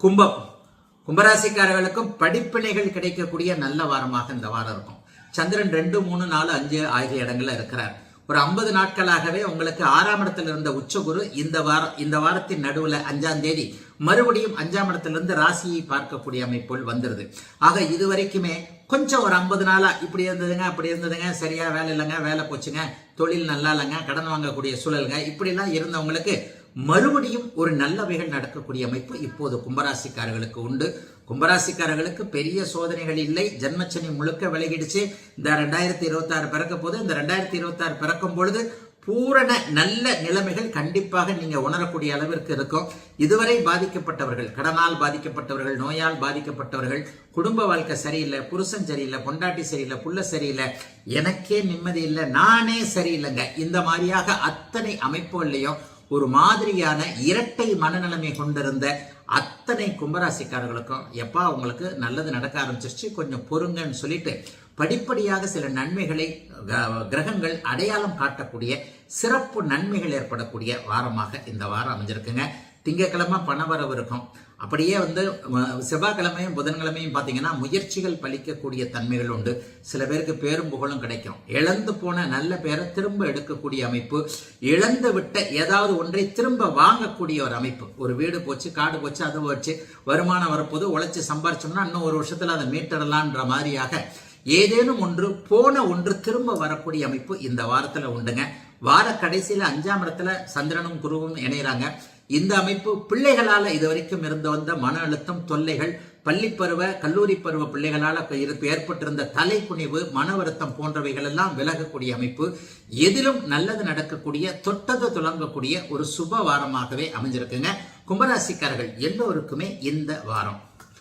கும்பம். கும்பராசிக்காரர்களுக்கும் படிப்பினைகள் கிடைக்கக்கூடிய நல்ல வாரமாக இந்த வாரம் இருக்கும். சந்திரன் ரெண்டு மூணு நாலு அஞ்சு ஆகிய இடங்கள்ல இருக்கிறார். ஒரு ஐம்பது நாட்களாகவே உங்களுக்கு ஆறாம் இடத்துல இருந்த உச்சகுரு இந்த வாரம் இந்த வாரத்தின் நடுவில் அஞ்சாம் தேதி மறுபடியும் அஞ்சாம் இடத்திலிருந்து ராசியை பார்க்கக்கூடிய அமைப்புகள் வந்துருது. ஆக இது வரைக்குமே கொஞ்சம் ஒரு ஐம்பது நாளா இப்படி இருந்ததுங்க அப்படி இருந்ததுங்க சரியா வேலை இல்லைங்க வேலை போச்சுங்க தொழில் நல்லா இல்லைங்க கடன் வாங்கக்கூடிய சூழலுங்க இப்படிலாம் இருந்தவங்களுக்கு மறுபடியும் ஒரு நல்லவைகள் நடக்கக்கூடிய அமைப்பு இப்போது கும்பராசிக்காரர்களுக்கு உண்டு. கும்பராசிக்காரர்களுக்கு பெரிய சோதனைகள் இல்லை. ஜென்மச்சனி முழுக்க விலகிடுச்சு. இந்த ரெண்டாயிரத்தி இருபத்தி ஆறு பிறக்க போது இந்த ரெண்டாயிரத்தி இருபத்தி ஆறு பிறக்கும் பொழுது பூரண நல்ல நிலைமைகள் கண்டிப்பாக நீங்க உணரக்கூடிய அளவிற்கு இருக்கும். இதுவரை பாதிக்கப்பட்டவர்கள் கடனால் பாதிக்கப்பட்டவர்கள் நோயால் பாதிக்கப்பட்டவர்கள் குடும்ப வாழ்க்கை சரியில்லை புருஷன் சரியில்லை பொண்டாட்டி சரியில்லை புள்ள சரியில்லை எனக்கே நிம்மதி இல்லை நானே சரியில்லைங்க. இந்த மாதிரியாக அத்தனை அமைப்புகள்லையும் ஒரு மாதிரியான இரட்டை மனநிலைமை கொண்டிருந்த அத்தனை கும்பராசிக்காரர்களுக்கும் எப்பா உங்களுக்கு நல்லது நடக்க ஆரம்பிச்சிருச்சு கொஞ்சம் பொறுங்கன்னு சொல்லிட்டு படிப்படியாக சில நன்மைகளை க- கிரகங்கள் அடையாளம் காட்டக்கூடிய சிறப்பு நன்மைகள் ஏற்படக்கூடிய வாரமாக இந்த வாரம் அமைஞ்சிருக்குங்க. திங்கக்கிழமை பணவரவு இருக்கும். அப்படியே வந்து செவ்வாய்க்கிழமையும் புதன்கிழமையும் பார்த்தீங்கன்னா முயற்சிகள் பலிக்கக்கூடிய தன்மைகள் உண்டு. சில பேருக்கு பேரும் புகழும் கிடைக்கும். இழந்து போன நல்ல பேரை திரும்ப எடுக்கக்கூடிய அமைப்பு இழந்து விட்ட ஏதாவது ஒன்றை திரும்ப வாங்கக்கூடிய ஒரு அமைப்பு. ஒரு வீடு போச்சு காடு போச்சு அது போச்சு வருமானம் வரப்போது உழைச்சி சம்பாரிச்சோம்னா இன்னும் ஒரு வருஷத்தில் அதை மீட்டடலான்ற மாதிரியாக ஏதேனும் ஒன்று போன ஒன்று திரும்ப வரக்கூடிய அமைப்பு இந்த வாரத்தில் உண்டுங்க. வார கடைசியில் அஞ்சாம் இடத்துல சந்திரனும் குருவும் இணையிறாங்க. இந்த அமைப்பு பிள்ளைகளால் இது வரைக்கும் இருந்து வந்த மன அழுத்தம் தொல்லைகள் பள்ளி பருவ கல்லூரி பருவ பிள்ளைகளால் ஏற்பட்டிருந்த தலைக்குனிவு மன வருத்தம் போன்றவைகள் எல்லாம் விலகக்கூடிய அமைப்பு எதிலும் நல்லது நடக்கக்கூடிய தொட்டது துலங்கக்கூடிய ஒரு சுப வாரமாகவே அமைஞ்சிருக்குங்க. கும்பராசிக்காரர்கள் எல்லோருக்குமே இந்த வாரம்.